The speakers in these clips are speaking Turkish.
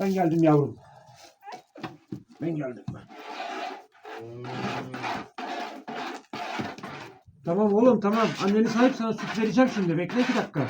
Ben geldim yavrum. Ben geldim. Tamam oğlum tamam. Anneni sahip sana süt vereceğim şimdi. Bekle iki dakika.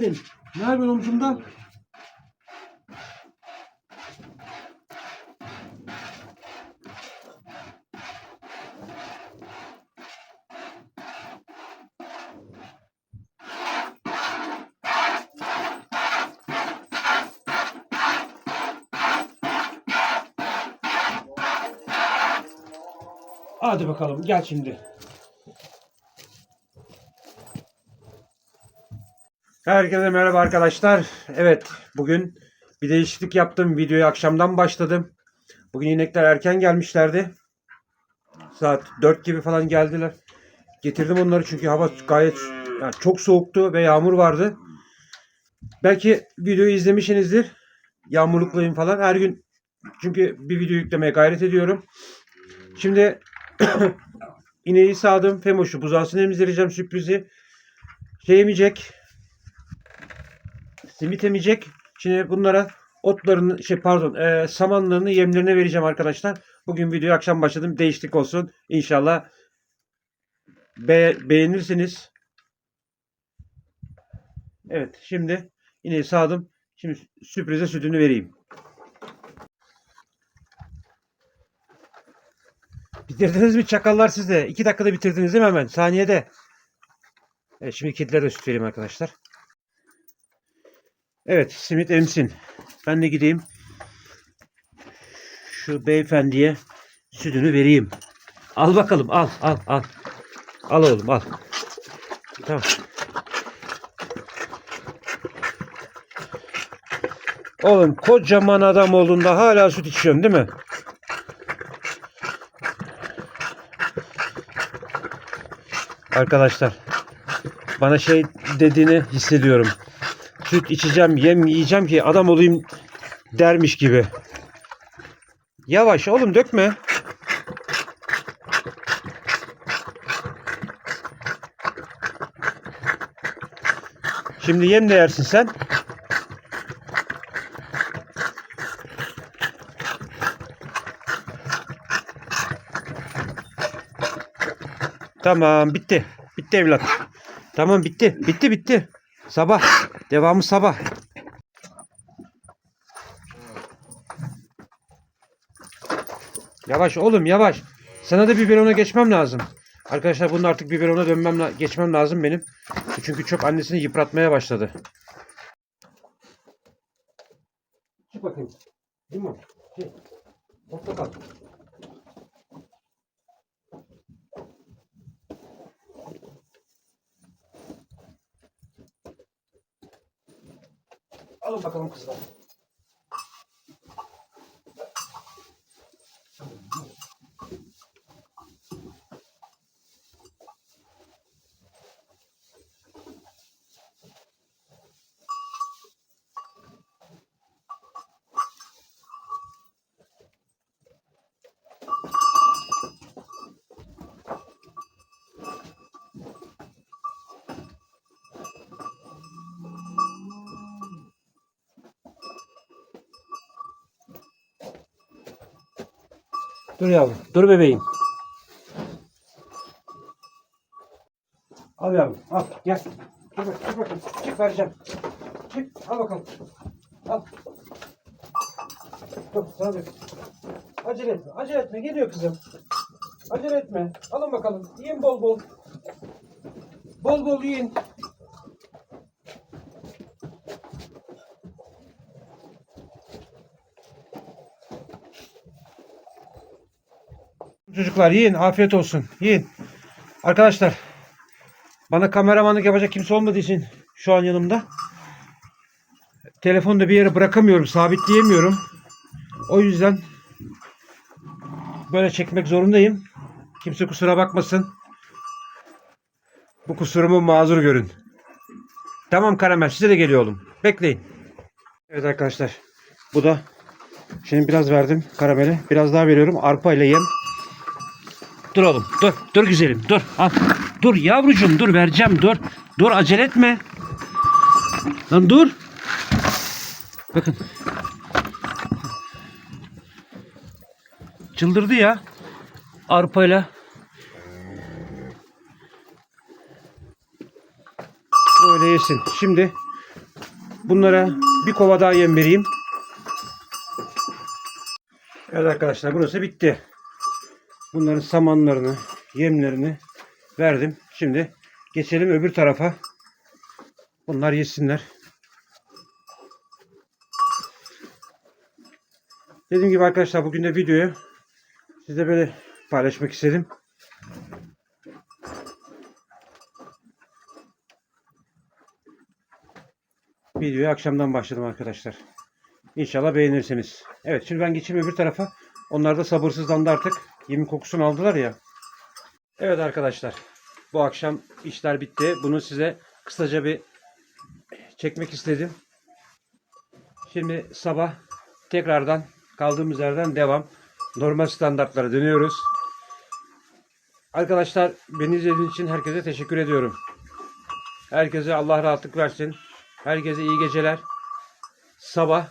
Geldin. Ne yapıyorsun omzumda? Hadi bakalım gel şimdi. Herkese merhaba arkadaşlar. Evet bugün bir değişiklik yaptım. Videoyu akşamdan başladım. Bugün inekler erken gelmişlerdi. Saat 4 gibi falan geldiler. Getirdim onları çünkü hava gayet yani çok soğuktu ve yağmur vardı. Belki videoyu izlemişsinizdir. Yağmurlukluyum falan. Her gün çünkü bir video yüklemeye gayret ediyorum. Şimdi ineği sağdım. Femoş'u buzağısını emzireceğim sürprizi. Şey. Simit emecek. Şimdi bunlara otlarını şey pardon e, samanlarını yemlerine vereceğim arkadaşlar. Bugün videoyu akşam başladım. Değişiklik olsun. İnşallah be- beğenirsiniz. Evet şimdi ineği sağdım. Şimdi sürprize sütünü vereyim. Bitirdiniz mi çakallar siz de? İki dakikada bitirdiniz değil mi hemen? Saniyede. Evet şimdi kedilere süt vereyim arkadaşlar. Evet simit emsin. Ben de gideyim. Şu beyefendiye sütünü vereyim. Al bakalım al al al. Al oğlum al. Tamam. Oğlum kocaman adam olduğunda hala süt içiyorsun değil mi? Arkadaşlar bana şey dediğini hissediyorum. Süt içeceğim, yem yiyeceğim ki adam olayım dermiş gibi. Yavaş oğlum dökme. Şimdi yem de yersin sen. Tamam bitti. Bitti evlat. Tamam bitti. Bitti bitti. Sabah. Devamı sabah. Yavaş oğlum yavaş. Sana da biberona geçmem lazım. Arkadaşlar bunun artık biberona dönmem geçmem lazım benim. Çünkü çok annesini yıpratmaya başladı. Çık bakayım. Limon. Şey. Portakal. Alın bakalım kızlar. Dur yavrum. Dur bebeğim. Al yavrum. Al. Gel. Dur bak. Çık bakayım. Çık vereceğim. Çık. Al bakalım. Al. Dur. Sana ver. Acele etme. Acele etme. Geliyor kızım. Acele etme. Alın bakalım. Yiyin bol bol. Bol bol yiyin. Çocuklar yiyin. Afiyet olsun. Yiyin. Arkadaşlar bana kameramanlık yapacak kimse olmadığı için şu an yanımda. Telefonu da bir yere bırakamıyorum. Sabitleyemiyorum. O yüzden böyle çekmek zorundayım. Kimse kusura bakmasın. Bu kusurumu mazur görün. Tamam karamel size de geliyor oğlum. Bekleyin. Evet arkadaşlar. Bu da şimdi biraz verdim karameli. Biraz daha veriyorum. Arpa ile yem. Dur oğlum. Dur. Dur güzelim. Dur. Al. Dur yavrucuğum dur vereceğim. Dur. Dur acele etme. Lan dur. Bakın. Çıldırdı ya. Arpayla. Böyle yesin. Şimdi bunlara bir kova daha yem vereyim. Evet arkadaşlar burası bitti. Bunların samanlarını, yemlerini verdim. Şimdi geçelim öbür tarafa. Bunlar yesinler. Dediğim gibi arkadaşlar bugün de videoyu size böyle paylaşmak istedim. Videoyu akşamdan başladım arkadaşlar. İnşallah beğenirsiniz. Evet şimdi ben geçeyim öbür tarafa. Onlar da sabırsızlandı artık. Yemin kokusunu aldılar ya. Evet arkadaşlar. Bu akşam işler bitti. Bunu size kısaca bir çekmek istedim. Şimdi sabah tekrardan kaldığımız yerden devam. Normal standartlara dönüyoruz. Arkadaşlar beni izlediğiniz için herkese teşekkür ediyorum. Herkese Allah rahatlık versin. Herkese iyi geceler. Sabah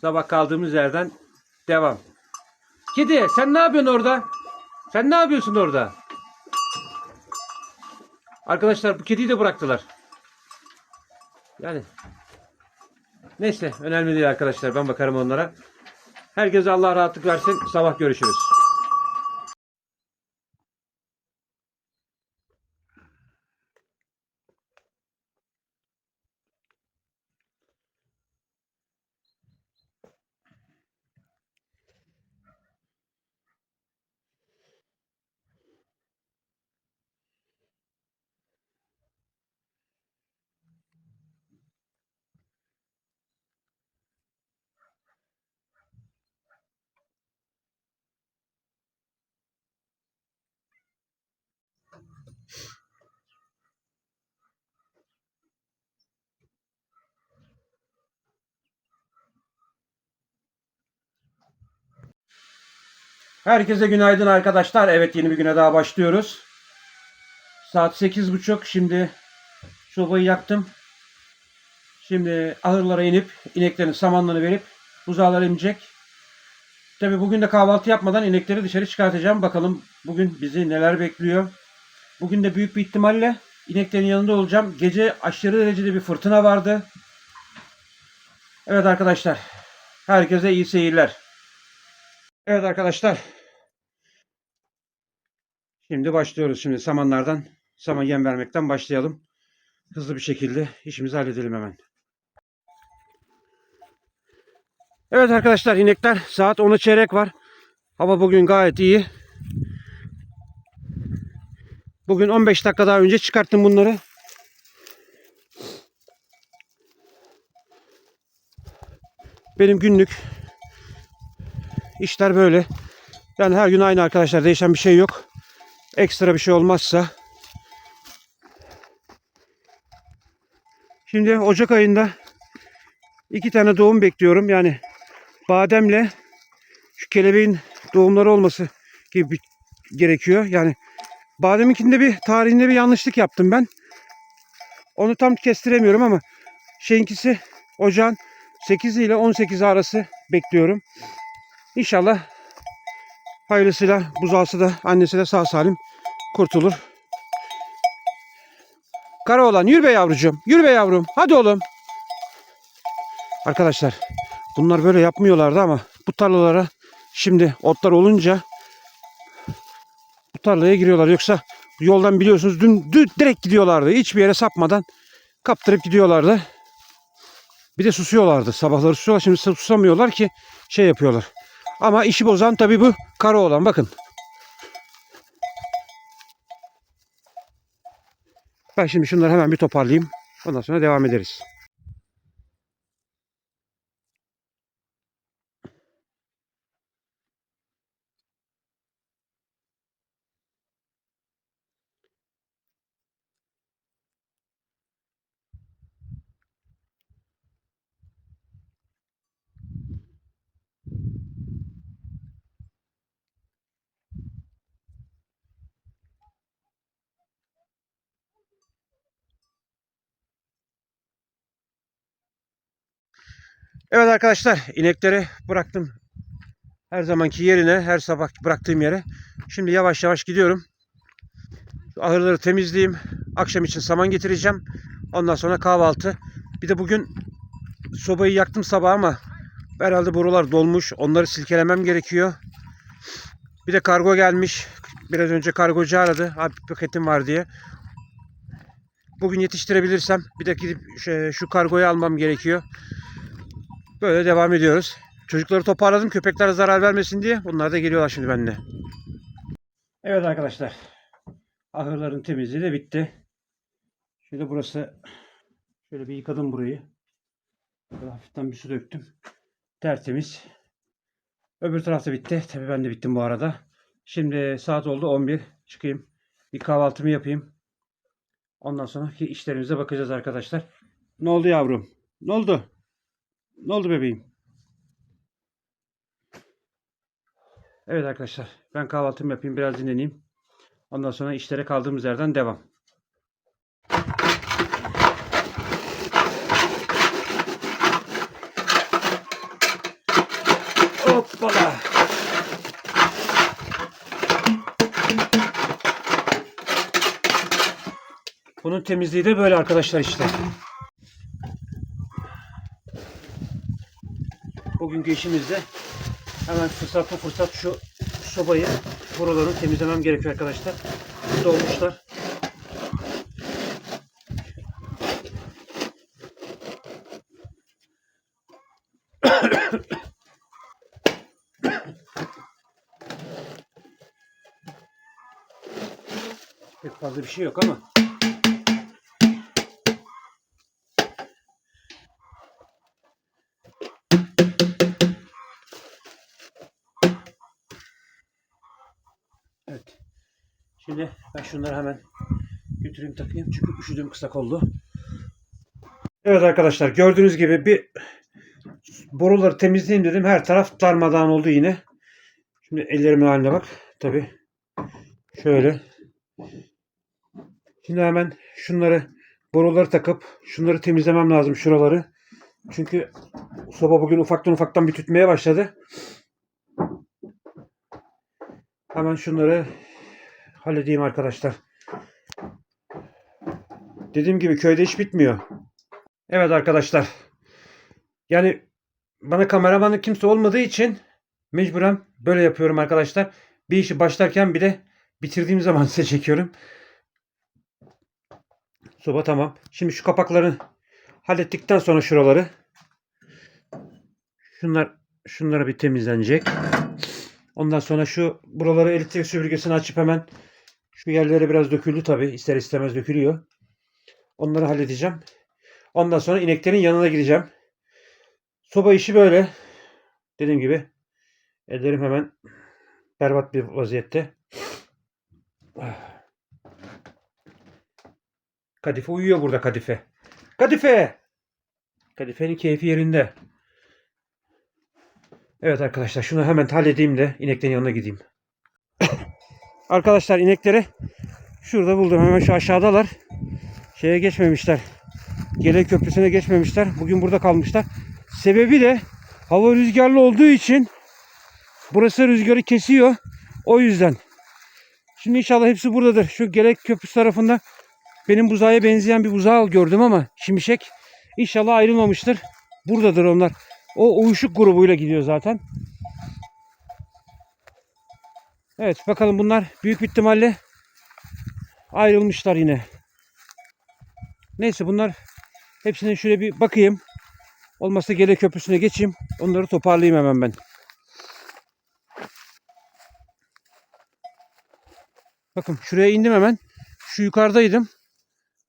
sabah kaldığımız yerden devam. Kedi sen ne yapıyorsun orada? Sen ne yapıyorsun orada? Arkadaşlar bu kediyi de bıraktılar. Yani neyse önemli değil arkadaşlar. Ben bakarım onlara. Herkese Allah rahatlık versin. Sabah görüşürüz. Herkese günaydın arkadaşlar. Evet yeni bir güne daha başlıyoruz. Saat 8.30. Şimdi sobayı yaktım. Şimdi ahırlara inip ineklerin samanlarını verip buzağlara inecek. Tabi bugün de kahvaltı yapmadan inekleri dışarı çıkartacağım. Bakalım bugün bizi neler bekliyor. Bugün de büyük bir ihtimalle ineklerin yanında olacağım. Gece aşırı derecede bir fırtına vardı. Evet arkadaşlar. Herkese iyi seyirler. Evet arkadaşlar. Şimdi başlıyoruz. Şimdi samanlardan saman yem vermekten başlayalım. Hızlı bir şekilde işimizi halledelim hemen. Evet arkadaşlar inekler saat 10'a çeyrek var. Hava bugün gayet iyi. Bugün 15 dakika daha önce çıkarttım bunları. Benim günlük işler böyle. Yani her gün aynı arkadaşlar. Değişen bir şey yok. Ekstra bir şey olmazsa. Şimdi Ocak ayında iki tane doğum bekliyorum. Yani bademle şu kelebeğin doğumları olması gibi gerekiyor. Yani bademinkinde bir tarihinde bir yanlışlık yaptım ben. Onu tam kestiremiyorum ama şeyinkisi ocağın 8 ile 18 arası bekliyorum. İnşallah hayırlısıyla buzağısı da annesi de sağ salim kurtulur. Kara olan yürü be yavrucuğum. Yürü be yavrum. Hadi oğlum. Arkadaşlar bunlar böyle yapmıyorlardı ama bu tarlalara şimdi otlar olunca bu tarlaya giriyorlar. Yoksa yoldan biliyorsunuz dün, dün direkt gidiyorlardı. Hiçbir yere sapmadan kaptırıp gidiyorlardı. Bir de susuyorlardı. Sabahları susuyorlar. Şimdi susamıyorlar ki şey yapıyorlar. Ama işi bozan tabii bu kara olan. Bakın. Ben şimdi şunları hemen bir toparlayayım. Ondan sonra devam ederiz. Evet arkadaşlar inekleri bıraktım. Her zamanki yerine her sabah bıraktığım yere. Şimdi yavaş yavaş gidiyorum. Şu ahırları temizleyeyim. Akşam için saman getireceğim. Ondan sonra kahvaltı. Bir de bugün sobayı yaktım sabah ama herhalde borular dolmuş. Onları silkelemem gerekiyor. Bir de kargo gelmiş. Biraz önce kargocu aradı. Abi paketim var diye. Bugün yetiştirebilirsem bir de gidip şu, şu kargoyu almam gerekiyor. Böyle devam ediyoruz. Çocukları toparladım köpeklere zarar vermesin diye. Bunlar da geliyorlar şimdi benimle. Evet arkadaşlar. Ahırların temizliği de bitti. Şimdi burası şöyle bir yıkadım burayı. Böyle hafiften bir su döktüm. Tertemiz. Öbür tarafta bitti. Tabii ben de bittim bu arada. Şimdi saat oldu 11. Çıkayım. Bir kahvaltımı yapayım. Ondan sonra işlerimize bakacağız arkadaşlar. Ne oldu yavrum? Ne oldu? Ne oldu bebeğim? Evet arkadaşlar. Ben kahvaltımı yapayım. Biraz dinleneyim. Ondan sonra işlere kaldığımız yerden devam. Hoppala. Bunun temizliği de böyle arkadaşlar işte. Bugünkü işimizde hemen fırsat fırsat şu sobayı buralarını temizlemem gerekiyor arkadaşlar. Dolmuşlar. Pek fazla bir şey yok ama. Şunları hemen götüreyim takayım. Çünkü üşüdüğüm kısa kollu. Evet arkadaşlar gördüğünüz gibi bir boruları temizleyeyim dedim. Her taraf darmadağın oldu yine. Şimdi ellerimin haline bak. Tabi. Şöyle. Şimdi hemen şunları boruları takıp şunları temizlemem lazım şuraları. Çünkü soba bugün ufaktan ufaktan bir tütmeye başladı. Hemen şunları halledeyim arkadaşlar. Dediğim gibi köyde iş bitmiyor. Evet arkadaşlar. Yani bana kameramanlık kimse olmadığı için mecburen böyle yapıyorum arkadaşlar. Bir işi başlarken bir de bitirdiğim zaman size çekiyorum. Soba tamam. Şimdi şu kapakları hallettikten sonra şuraları şunlar şunlara bir temizlenecek. Ondan sonra şu buraları elektrik süpürgesini açıp hemen şu yerlere biraz döküldü tabi. ister istemez dökülüyor. Onları halledeceğim. Ondan sonra ineklerin yanına gideceğim. Soba işi böyle. Dediğim gibi ellerim hemen berbat bir vaziyette. Kadife uyuyor burada Kadife. Kadife! Kadifenin keyfi yerinde. Evet arkadaşlar şunu hemen halledeyim de ineklerin yanına gideyim. arkadaşlar inekleri şurada buldum. Hemen şu aşağıdalar. Şeye geçmemişler. Gele köprüsüne geçmemişler. Bugün burada kalmışlar. Sebebi de hava rüzgarlı olduğu için burası rüzgarı kesiyor. O yüzden. Şimdi inşallah hepsi buradadır. Şu Gerek Köprüsü tarafında benim buzağa benzeyen bir buzağı gördüm ama şimşek inşallah ayrılmamıştır. Buradadır onlar. O uyuşuk grubuyla gidiyor zaten. Evet bakalım bunlar büyük bir ihtimalle ayrılmışlar yine. Neyse bunlar hepsine şöyle bir bakayım. Olmazsa Gele Köprüsü'ne geçeyim. Onları toparlayayım hemen ben. Bakın şuraya indim hemen. Şu yukarıdaydım.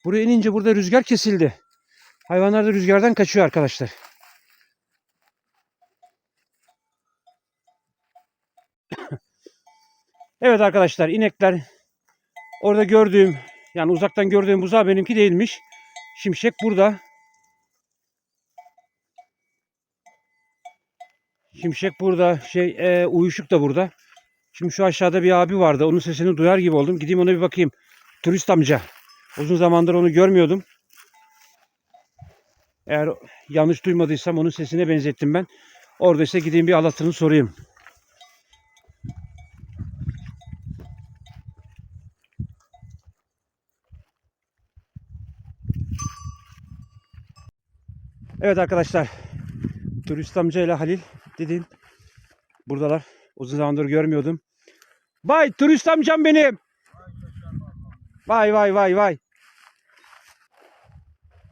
Buraya inince burada rüzgar kesildi. Hayvanlar da rüzgardan kaçıyor arkadaşlar. Evet arkadaşlar inekler orada gördüğüm yani uzaktan gördüğüm buzağı benimki değilmiş. Şimşek burada. Şimşek burada. Şey e, uyuşuk da burada. Şimdi şu aşağıda bir abi vardı. Onun sesini duyar gibi oldum. Gideyim ona bir bakayım. Turist amca. Uzun zamandır onu görmüyordum. Eğer yanlış duymadıysam onun sesine benzettim ben. Oradaysa gideyim bir alatını sorayım. Evet arkadaşlar. Turist amca ile Halil dedin. Buradalar. Uzun zamandır görmüyordum. Vay turist amcam benim. Vay vay vay vay.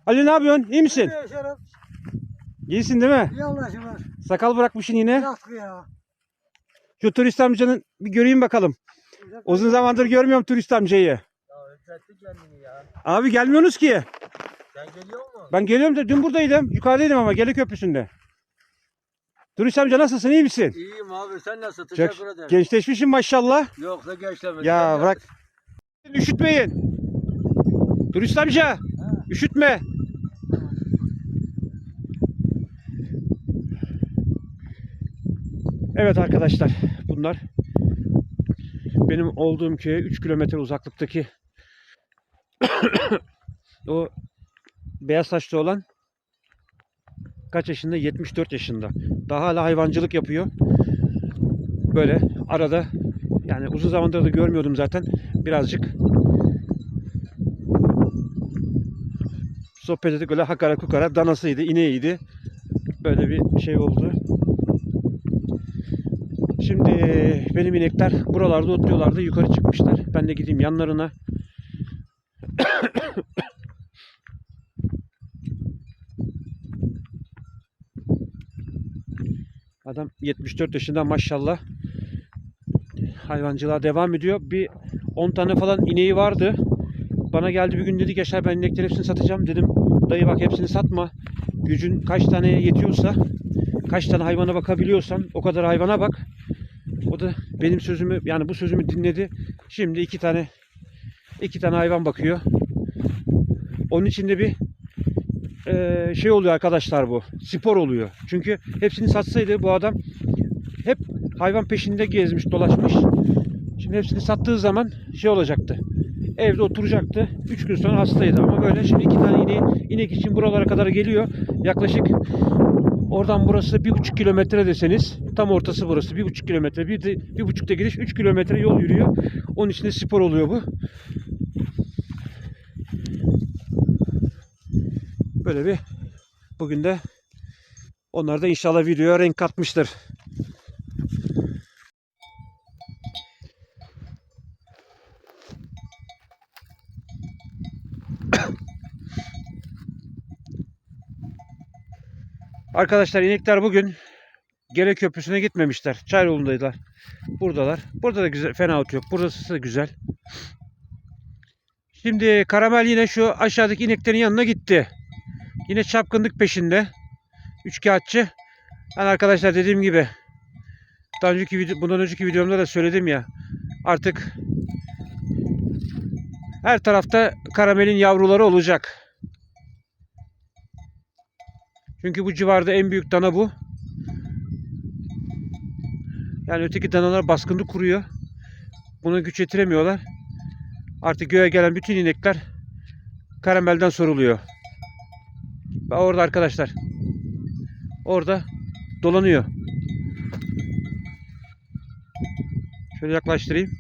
Ali ne yapıyorsun? İyi misin? İyisin değil mi? İyi Allah şükür. Sakal bırakmışsın yine. Yaktı ya. Şu turist amcanın bir göreyim bakalım. Uzun zamandır görmüyorum turist amcayı. Ya kendini ya. Abi gelmiyorsunuz ki. Sen geliyor mu? Ben geliyorum da dün buradaydım. Yukarıdaydım ama Gele Köprüsü'nde. Turist amca nasılsın? iyi misin? İyiyim abi sen nasıl? Çok Teşekkür ederim. gençleşmişsin maşallah. Yok da gençlemedim. Ya bırak. Üşütmeyin. Turist amca. Üşütme. Evet arkadaşlar. Bunlar benim olduğum köye 3 kilometre uzaklıktaki o beyaz saçlı olan kaç yaşında? 74 yaşında. Daha hala hayvancılık yapıyor. Böyle arada yani uzun zamandır da görmüyordum zaten. Birazcık sohbet ettik öyle hakara kukara danasıydı, ineğiydi. Böyle bir şey oldu. Şimdi benim inekler buralarda otluyorlardı. Yukarı çıkmışlar. Ben de gideyim yanlarına. Adam 74 yaşında maşallah hayvancılığa devam ediyor. Bir 10 tane falan ineği vardı. Bana geldi bir gün dedi ki Yaşar ben inekleri hepsini satacağım. Dedim dayı bak hepsini satma. Gücün kaç taneye yetiyorsa, kaç tane hayvana bakabiliyorsan o kadar hayvana bak. O da benim sözümü yani bu sözümü dinledi. Şimdi iki tane iki tane hayvan bakıyor. Onun içinde bir eee, şey oluyor arkadaşlar bu. Spor oluyor. Çünkü hepsini satsaydı bu adam hep hayvan peşinde gezmiş, dolaşmış. Şimdi hepsini sattığı zaman şey olacaktı. Evde oturacaktı. 3 gün sonra hastaydı ama böyle şimdi iki tane ineği, inek için buralara kadar geliyor. Yaklaşık oradan burası bir buçuk kilometre deseniz tam ortası burası bir buçuk kilometre bir de bir buçukta gidiş 3 kilometre yol yürüyor. Onun için de spor oluyor bu. Böyle bir bugün de onlar da inşallah videoya renk katmıştır. Arkadaşlar inekler bugün Gele Köprüsü'ne gitmemişler. Çaylıoğlu'ndaydılar. Buradalar. Burada da güzel, fena ot yok. Burası da güzel. Şimdi Karamel yine şu aşağıdaki ineklerin yanına gitti. Yine çapkınlık peşinde. Üçkağıtçı. Ben arkadaşlar dediğim gibi daha önceki video, bundan önceki videomda da söyledim ya. Artık her tarafta karamelin yavruları olacak. Çünkü bu civarda en büyük dana bu. Yani öteki danalar baskınlık kuruyor. Buna güç yetiremiyorlar. Artık göğe gelen bütün inekler karamelden soruluyor. Ve orada arkadaşlar. Orada dolanıyor. Şöyle yaklaştırayım.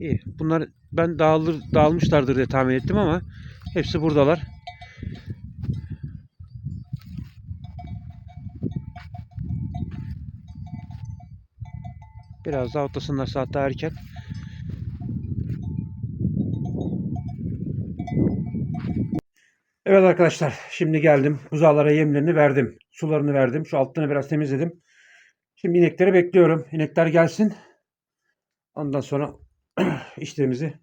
İyi. Bunlar ben dağılır dağılmışlardır diye tahmin ettim ama hepsi buradalar. Biraz daha otlasınlar saat daha erken. Evet arkadaşlar şimdi geldim. Buzağlara yemlerini verdim. Sularını verdim. Şu altını biraz temizledim. Şimdi inekleri bekliyorum. İnekler gelsin. Ondan sonra işlerimizi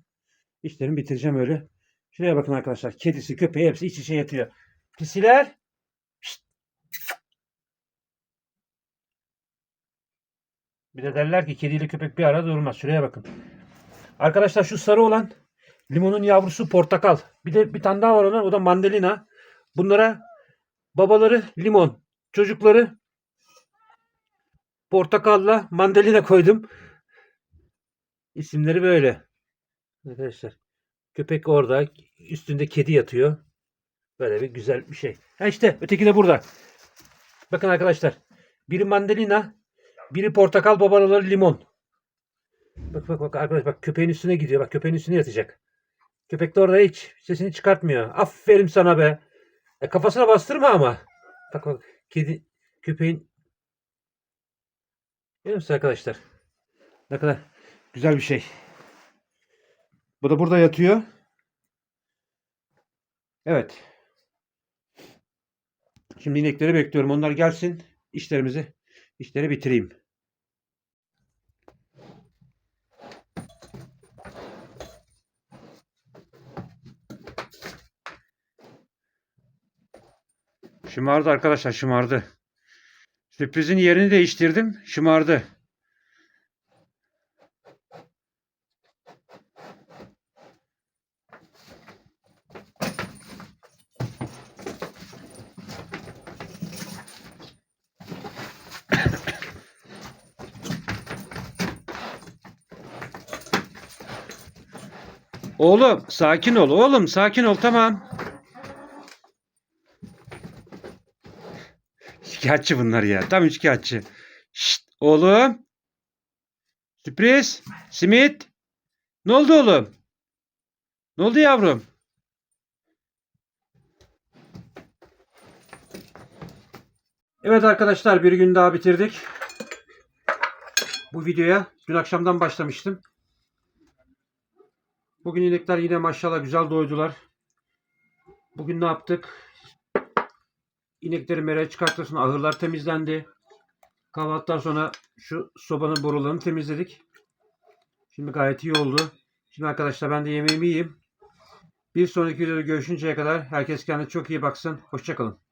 işlerimi bitireceğim öyle. Şuraya bakın arkadaşlar. Kedisi, köpeği hepsi iç içe yatıyor. Pisiler. Bir de derler ki kediyle köpek bir arada durmaz. Şuraya bakın. Arkadaşlar şu sarı olan limonun yavrusu portakal. Bir de bir tane daha var onun o da mandalina. Bunlara Babaları limon. Çocukları portakalla mandalina koydum. İsimleri böyle. Arkadaşlar. Köpek orada. Üstünde kedi yatıyor. Böyle bir güzel bir şey. Ha işte öteki de burada. Bakın arkadaşlar. Biri mandalina. Biri portakal babaları limon. Bak bak bak arkadaş bak köpeğin üstüne gidiyor. Bak köpeğin üstüne yatacak. Köpek de orada hiç sesini çıkartmıyor. Aferin sana be. E, kafasına bastırma ama. Bak bak kedi köpeğin Görüyor musun arkadaşlar? Ne kadar güzel bir şey. Bu da burada yatıyor. Evet. Şimdi inekleri bekliyorum. Onlar gelsin. İşlerimizi, işleri bitireyim. Şımardı arkadaşlar şımardı. Sürprizin yerini değiştirdim. Şımardı. Oğlum sakin ol. Oğlum sakin ol tamam. Şikayetçi bunlar ya. Tam şikayetçi. Şşt oğlum. Sürpriz. Simit. Ne oldu oğlum? Ne oldu yavrum? Evet arkadaşlar bir gün daha bitirdik. Bu videoya dün akşamdan başlamıştım. Bugün inekler yine maşallah güzel doydular. Bugün ne yaptık? İnekleri meraya çıkarttıktan sonra ahırlar temizlendi. Kahvaltıdan sonra şu sobanın borularını temizledik. Şimdi gayet iyi oldu. Şimdi arkadaşlar ben de yemeğimi yiyeyim. Bir sonraki videoda görüşünceye kadar herkes kendine çok iyi baksın. Hoşçakalın.